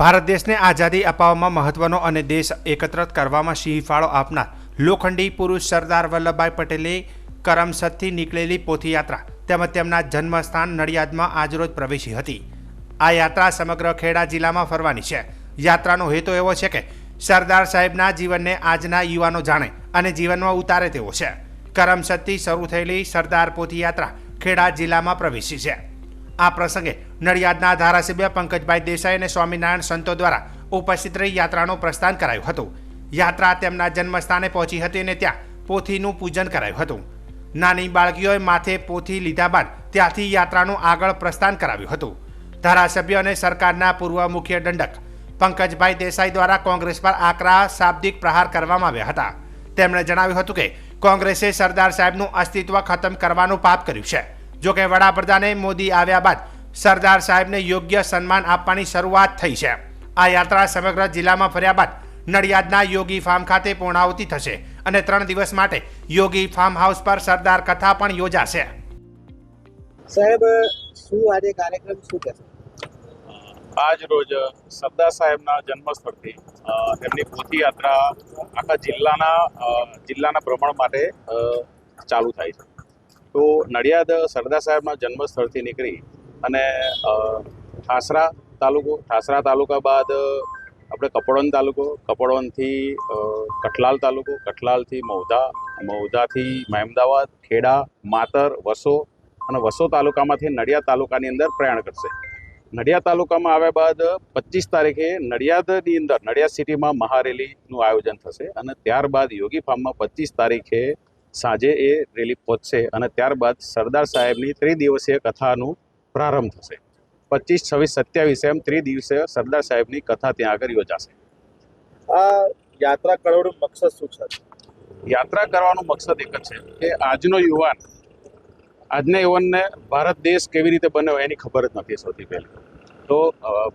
ભારત દેશને આઝાદી અપાવવામાં મહત્વનો અને દેશ એકત્ર કરવામાં સિંહ ફાળો આપનાર લોખંડી પુરુષ સરદાર વલ્લભભાઈ પટેલે કરમસદથી નીકળેલી પોથીયાત્રા તેમજ તેમના જન્મસ્થાન નડિયાદમાં આજરોજ પ્રવેશી હતી. આ યાત્રા સમગ્ર ખેડા જિલ્લામાં ફરવાની છે. યાત્રાનો હેતુ એવો છે કે સરદાર સાહેબના જીવનને આજના યુવાનો જાણે અને જીવનમાં ઉતારે તેવો છે. કરમસદથી શરૂ થયેલી સરદાર પોથીયાત્રા ખેડા જિલ્લામાં પ્રવેશી છે. આ પ્રસંગે નડિયાદના ધારાસભ્ય પંકજભાઈ દેસાઈ અને સ્વામિનારાયણ સંતો દ્વારા ઉપસ્થિત રહી યાત્રાનું પ્રસ્થાન કરાયું હતું. યાત્રા તેમના જન્મસ્થાને પહોંચી હતી અને ત્યાં પોથીનું પૂજન કરાયું હતું. નાની બાળકીઓએ માથે પોથી લીધા બાદ ત્યાંથી યાત્રાનું આગળ પ્રસ્થાન કરાવ્યું હતું. ધારાસભ્ય અને સરકારના પૂર્વ મુખ્ય દંડક પંકજભાઈ દેસાઈ દ્વારા કોંગ્રેસ પર આકરા શાબ્દિક પ્રહાર કરવામાં આવ્યા હતા. તેમણે જણાવ્યું હતું કે કોંગ્રેસે સરદાર સાહેબનું અસ્તિત્વ ખતમ કરવાનું પાપ કર્યું છે. જો કે વડાપ્રધાને મોદી આવ્યા બાદ સરદાર સાહેબને યોગ્ય સન્માન આપવાની શરૂઆત થઈ છે. આ યાત્રા સમગ્ર જિલ્લામાં ફર્યા બાદ નડિયાદના યોગી ફાર્મ ખાતે પૂર્ણાહુતિ થશે અને ત્રણ દિવસ માટે યોગી ફાર્મ હાઉસ પર સરદાર કથા પણ યોજાશે. સાહેબ શું આજે કાર્યક્રમ શું છે આજ રોજ સરદાર સાહેબના જન્મસ્થળથી એમની પોથી યાત્રા આખા જિલ્લાના જિલ્લાના ભ્રમણ માટે અ, ચાલુ થાય છે. તો નડિયાદ સરદાર સાહેબના જન્મસ્થળથી નીકળી અને ઠાસરા તાલુકો, ઠાસરા તાલુકા બાદ આપણે કપડવન તાલુકો કપડવનથી કઠલાલ તાલુકો, કઠલાલથી મૌધા મૌધાથી મહેમદાવાદ, ખેડા, માતર, વસો અને વસો તાલુકામાંથી નડિયાદ તાલુકાની અંદર પ્રયાણ કરશે. નડિયાદ તાલુકામાં આવ્યા બાદ પચીસ તારીખે નડિયાદની અંદર, નડિયાદ સિટીમાં મહારેલીનું આયોજન થશે અને ત્યારબાદ યોગી ફાર્મમાં પચીસ તારીખે સાંજે એ રેલી પહોંચશે અને ત્યારબાદ સરદાર સાહેબની ત્રિદિવસીય કથાનું પ્રારંભ થશે. પચીસ છવ્વીસ સત્યાવીસ એમ ત્રિદિવસીય સરદાર સાહેબની કથા ત્યાં આગળ યોજાશે. આ યાત્રા કરવાનું મકસદ શું છે? યાત્રા કરવાનો મકસદ એક જ છે કે આજનો યુવાન આજના યુવાનને ભારત દેશ કેવી રીતે બન્યો એની ખબર જ નથી સૌથી પહેલી. તો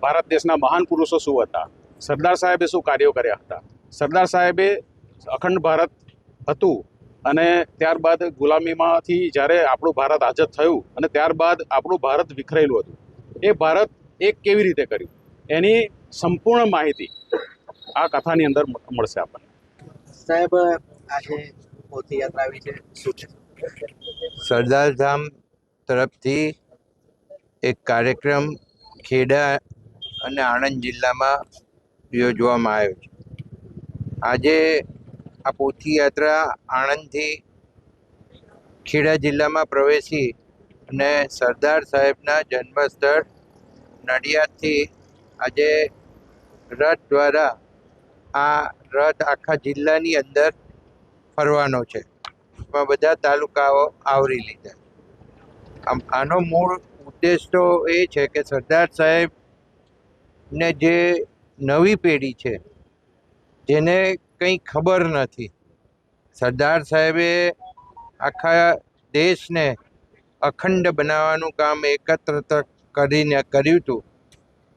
ભારત દેશના મહાન પુરુષો શું હતા? સરદાર સાહેબે શું કાર્યો કર્યા હતા? સરદાર સાહેબે અખંડ ભારત હતું. અને ત્યારબાદ ગુલામીમાંથી જ્યારે આપણું ભારત આઝાદ થયું અને ત્યારબાદ આપણું ભારત વિખરેલું હતું. એ ભારત એક કેવી રીતે કર્યું? એની સંપૂર્ણ માહિતી આ કથાની અંદર મળશે આપણને. સાહેબ આજે પોથી યાત્રા આવી છે. શું છે? સરદાર ધામ તરફથી એક કાર્યક્રમ ખેડા અને આણંદ જિલ્લામાં યોજવામાં આવ્યો છે. આજે આ પોથીયાત્રા આણંદથી ખેડા જિલ્લામાં પ્રવેશી અને સરદાર સાહેબના જન્મસ્થળ નડિયાદથી આજે રથ દ્વારા આ રથ આખા જિલ્લાની અંદર ફરવાનો છે. એમાં બધા તાલુકાઓ આવરી લીધા. આમ, આનો મૂળ ઉદ્દેશ તો એ છે કે સરદાર સાહેબને જે નવી પેઢી છે, જેને કંઈ ખબર નથી. સરદાર સાહેબે આખા દેશને અખંડ બનાવવાનું કામ એકત્ર કરીને કર્યું હતું.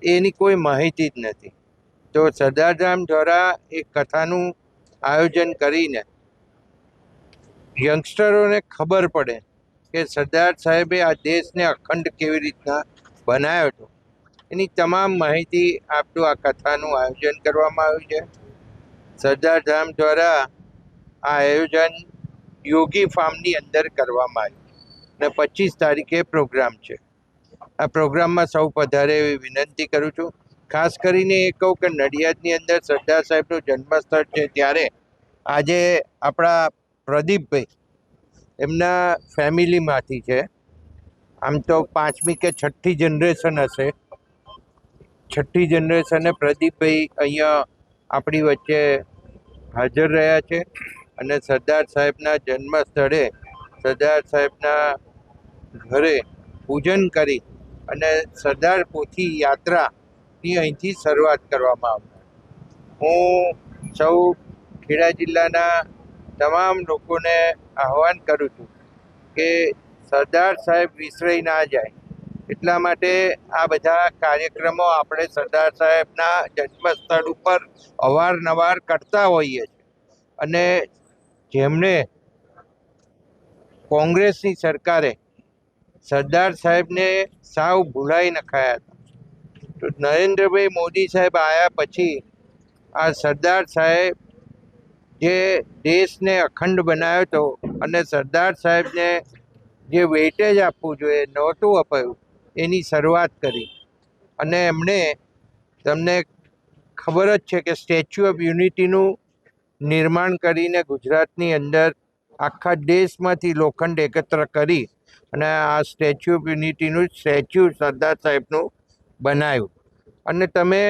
એની કોઈ માહિતી જ નથી. તો સરદારધામ દ્વારા એક કથાનું આયોજન કરીને યંગસ્ટરોને ખબર પડે કે સરદાર સાહેબે આ દેશને અખંડ કેવી રીતના બનાવ્યો હતો. એની તમામ માહિતી આપતું આ કથાનું આયોજન કરવામાં આવ્યું છે. સરદાર ધામ દ્વારા આ આયોજન યોગી ફાર્મની અંદર કરવામાં આવ્યું. અને પચીસ તારીખે પ્રોગ્રામ છે. આ પ્રોગ્રામમાં સૌ પધારે એવી વિનંતી કરું છું. ખાસ કરીને એ કહું કે નડિયાદની અંદર સરદાર સાહેબનું જન્મસ્થળ છે ત્યારે આજે આપણા પ્રદીપભાઈ એમના ફેમિલીમાંથી છે. આમ તો પાંચમી કે છઠ્ઠી જનરેશન હશે. છઠ્ઠી જનરેશને પ્રદીપભાઈ અહીંયા આપણી વચ્ચે હાજર રહ્યા છે અને સરદાર સાહેબના જન્મ સ્થળે સરદાર સાહેબના ઘરે પૂજન કરી અને સરદાર પોથી યાત્રાની અહીંથી શરૂઆત કરવામાં આવનાર. હું સૌ ખેડા જિલ્લાના તમામ લોકોને આહવાન કરું છું કે સરદાર સાહેબ વિસરાઈ ના જાય. એટલા માટે આ બધા કાર્યક્રમો આપણે સરદાર સાહેબના જન્મસ્થળ ઉપર અવારનવાર કરતા હોઈએ છીએ. અને જેમણે કોંગ્રેસની સરકારે સરદાર સાહેબને સાવ ભૂલાઈ નખાયા હતા. તો નરેન્દ્રભાઈ મોદી સાહેબ આવ્યા પછી આ સરદાર સાહેબ જે દેશને અખંડ બનાવ્યો હતો અને સરદાર સાહેબને જે વેટેજ આપવું જોઈએ, નહોતું અપાયું એની શરૂઆત કરી. અને એમણે તમને ખબર જ છે કે સ્ટેચ્યુ ઓફ યુનિટીનું નિર્માણ કરીને ગુજરાતની અંદર આખા દેશમાંથી લોખંડ એકત્ર કરી અને આ સ્ટેચ્યુ ઓફ યુનિટીનું સ્ટેચ્યુ સરદાર સાહેબનું બનાવ્યું. અને તમે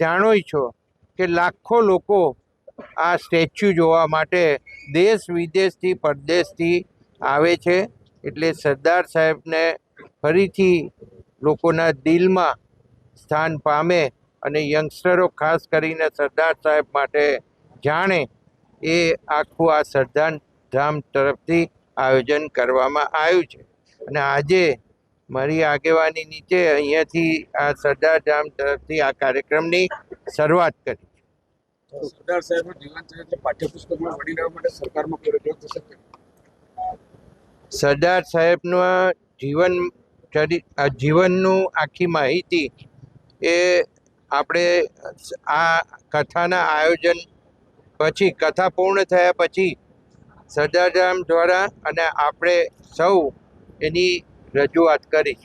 જાણો છો કે લાખો લોકો આ સ્ટેચ્યુ જોવા માટે દેશ વિદેશથી, પરદેશથી આવે છે. એટલે સરદાર સાહેબને ફરીથી લોકોના દિલમાં સ્થાન પામે અને યંગસ્ટરો ખાસ કરીને સરદાર સાહેબ માટે જાણે એ આખું આ સરદાર ધામ તરફથી આયોજન કરવામાં આવ્યું છે. અને આજે મારી આગેવાની નીચે અહીંયાથી આ સરદાર ધામ તરફથી આ કાર્યક્રમની શરૂઆત કરી સરદાર સાહેબનું જીવન ચરિત્ર પાઠ્યપુસ્તકમાં વડી માટે સરકારમાં કોઈ રજૂઆત થશે કે? સરદાર સાહેબનું જીવન જીવનનું આખી માહિતી એ આપણે આ કથાના આયોજન પછી, કથા પૂર્ણ થયા પછી સરદારધામ દ્વારા અને આપણે સૌ એની રજૂઆત કરી.